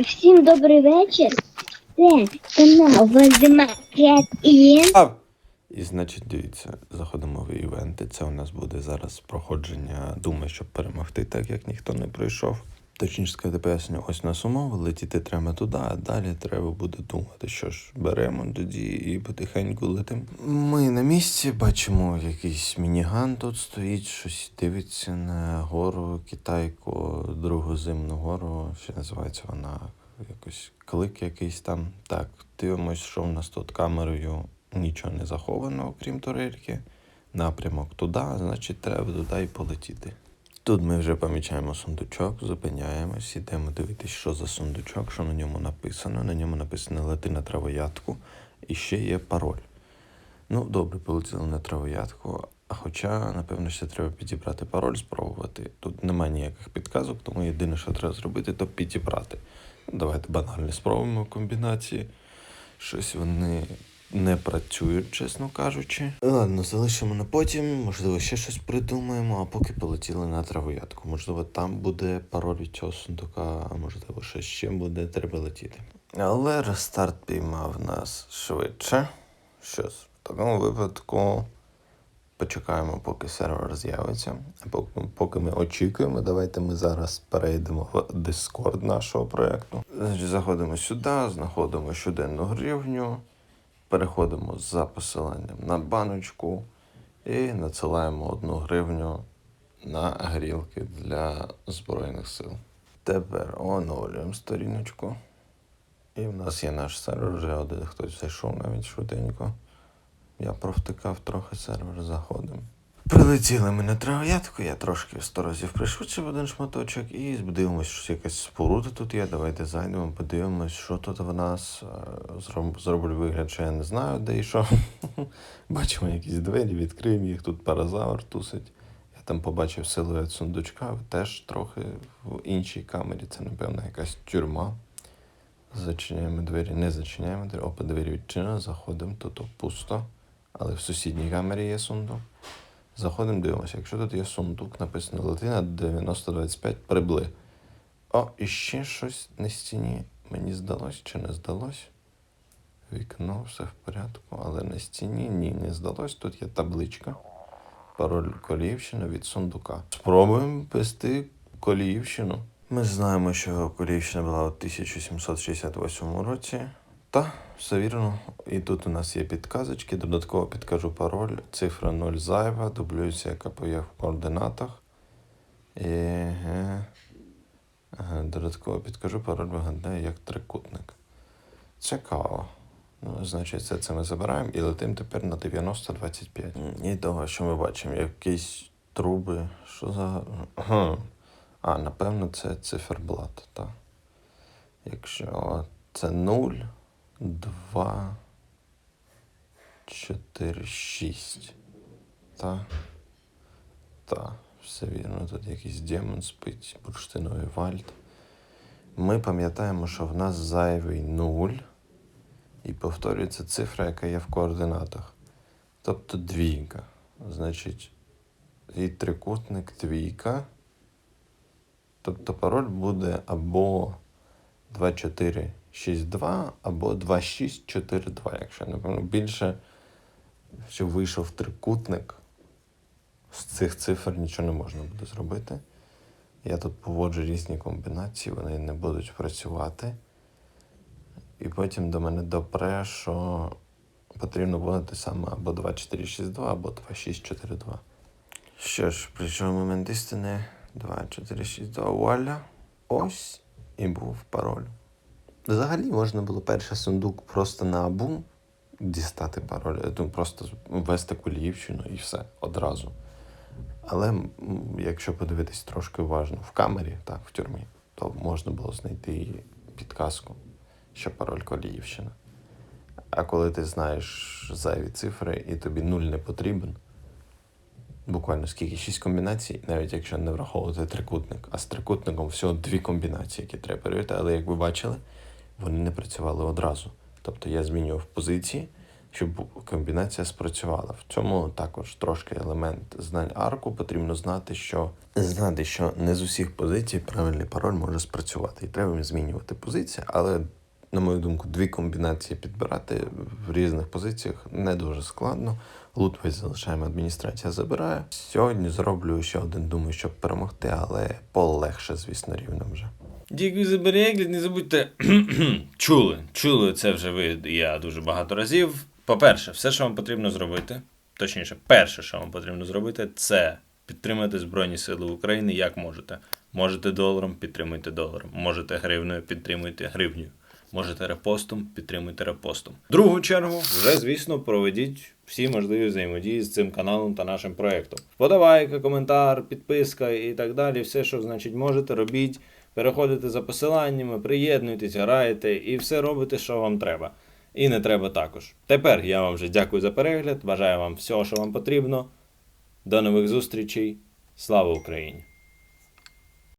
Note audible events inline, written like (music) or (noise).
Всім добрий вечір. Це канал Вальдемар Кет і значить, дивіться, заходимо в івенти. Це у нас буде зараз проходження думи, щоб перемогти, так як ніхто не пройшов. Точніше сказати, поясню, ось нас умови, летіти треба туди, а далі треба буде думати, що ж, беремо тоді і потихеньку летимо. Ми на місці бачимо якийсь мініган тут стоїть, щось дивиться на гору Китайку, другу зимну гору, ще називається вона якось клик якийсь там. Так, дивимось, що в нас тут камерою нічого не заховано, окрім турельки. Напрямок туди, значить, треба туди і полетіти. Тут ми вже помічаємо сундучок, зупиняємось, ідемо дивитися, що за сундучок, що на ньому написано. На ньому написано лети на травоядку і ще є пароль. Ну, добре, полетіли на травоядку. Хоча, напевно, ще треба підібрати пароль, спробувати. Тут немає ніяких підказок, тому єдине, що треба зробити, то підібрати. Давайте банально спробуємо комбінації. Щось вони не працюють, чесно кажучи. Ладно, залишимо на потім, можливо, ще щось придумаємо, а поки полетіли на травоядку. Можливо, там буде пароль від цього сундука, а можливо, щось ще буде, треба летіти. Але рестарт піймав нас швидше. Щось, в такому випадку почекаємо, поки сервер з'явиться. А поки, поки ми очікуємо, давайте ми зараз перейдемо в Discord нашого проєкту. Заходимо сюди, знаходимо щоденну гривню, переходимо за посиланням на баночку і надсилаємо одну гривню на грілки для Збройних сил. Тепер оновлюємо сторіночку. І в нас є наш сервер, вже один хтось зайшов навіть швиденько. Я провтикав трохи сервер, заходимо. Прилетіли ми на травоядку, я трошки сто разів пришвидшив один шматочок і дивимося, що якась споруда тут є. Давайте зайдемо, подивимось, що тут в нас. Е, зроб- Зроблю вигляд, що я не знаю, де і що. (laughs) Бачимо якісь двері, відкриємо їх, тут паразавр тусить. Я там побачив силует сундучка, теж трохи в іншій камері. Це, напевно, якась тюрма. Зачиняємо двері, не зачиняємо двері. Опа, двері відчинено, заходимо, тут пусто. Але в сусідній камері є сундук. Заходимо, дивимося. Якщо тут є сундук, написано Латина 9025 прибли. О, і ще щось на стіні. Мені здалось чи не здалось? Вікно, все в порядку, але на стіні ні, не здалось. Тут є табличка. Пароль Коліївщина від сундука. Спробуємо ввести Коліївщину. Ми знаємо, що Коліївщина була у 1768 році. Та, все вірно. І тут у нас є підказочки. Додатково підкажу пароль. Цифра 0 зайва, дублюється, яка є в координатах. І, додатково підкажу пароль виглядає як трикутник. Цікаво. Ну, значить, все це ми забираємо і летимо тепер на 9025. М, І того, що ми бачимо, якісь труби. Що за. А, напевно, це циферблат, так. Якщо це 0, 2, 4, 6. Та. Та, все вірно, тут якийсь демон спить, бурштиновий вальт. Ми пам'ятаємо, що в нас зайвий 0. І повторюється цифра, яка є в координатах. Тобто двійка. Значить, і трикутник двійка. Тобто пароль буде або 2462, або 2642, якщо я не пам'ятаю. Більше, що вийшов трикутник, з цих цифр нічого не можна буде зробити. Я тут поводжу різні комбінації, вони не будуть працювати. І потім до мене допре, що потрібно те саме або 2462, або 2642. Що ж, прийшов момент істини. 2462, вуаля. Ось і був пароль. Взагалі можна було перший сундук просто на абу дістати пароль, ну, просто ввести Куліївщину і все одразу. Але якщо подивитись трошки уважно в камері, так, в тюрмі, то можна було знайти підказку, що пароль Коліївщина. А коли ти знаєш зайві цифри і тобі нуль не потрібен, буквально скільки? Шість комбінацій, навіть якщо не враховувати трикутник. А з трикутником всього дві комбінації, які треба перевірити, але як ви бачили, вони не працювали одразу. Тобто я змінював позиції, щоб комбінація спрацювала. В цьому також трошки елемент знань арку. Потрібно знати, що знати, що не з усіх позицій правильний пароль може спрацювати, і треба змінювати позиції, але. На мою думку, дві комбінації підбирати в різних позиціях не дуже складно. Лут залишаємо, адміністрація забирає. Сьогодні зроблю ще один, думаю, щоб перемогти, але полегше, звісно, рівно вже. Дякую за перегляд. Не забудьте. (clears throat) чули, чули це вже ви я дуже багато разів. По-перше, все, що вам потрібно зробити, точніше, перше, що вам потрібно зробити, це підтримати Збройні Сили України як можете. Можете доларом, підтримуйте доларом. Можете гривною, підтримуйте гривнею. Можете репостом, підтримуйте репостом. В другу чергу, вже, звісно, проведіть всі можливі взаємодії з цим каналом та нашим проєктом. Вподобайка, коментар, підписка і так далі. Все, що значить можете, робіть. Переходите за посиланнями, приєднуйтесь, граєте і все робите, що вам треба. І не треба також. Тепер я вам вже дякую за перегляд. Бажаю вам всього, що вам потрібно. До нових зустрічей. Слава Україні!